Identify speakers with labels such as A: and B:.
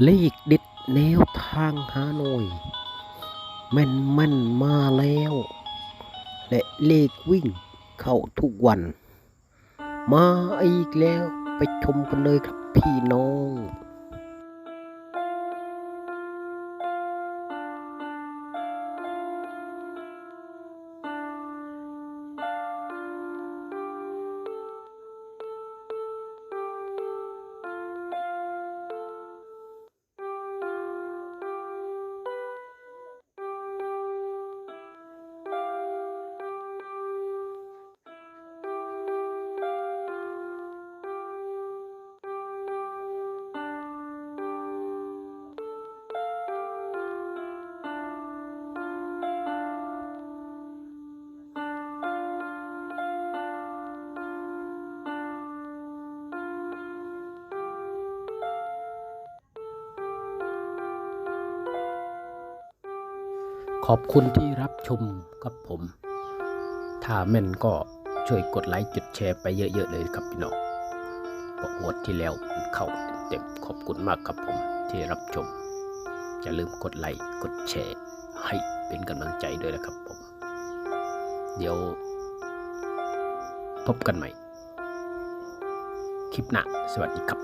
A: เลขเด็ดแนวทางฮานอยแม่นแม่นมาแล้ว และเลขวิ่งเข้าทุกวัน มาอีกแล้วไปชมกันเลยครับพี่น้อง ขอบคุณที่รับชมกับผม ถ้าแม่นก็ช่วยกดไลค์กดแชร์ไปเยอะๆเลยครับพี่น้องเพระวดที่แล้วเข้าเต็มขอบคุณมากครับผมที่รับชม อย่าลืมกดไลค์กดแชร์ให้เป็นกำลังใจด้วยนะครับผม เดี๋ยว พบกันใหม่ คลิปหน้าสวัสดีครับ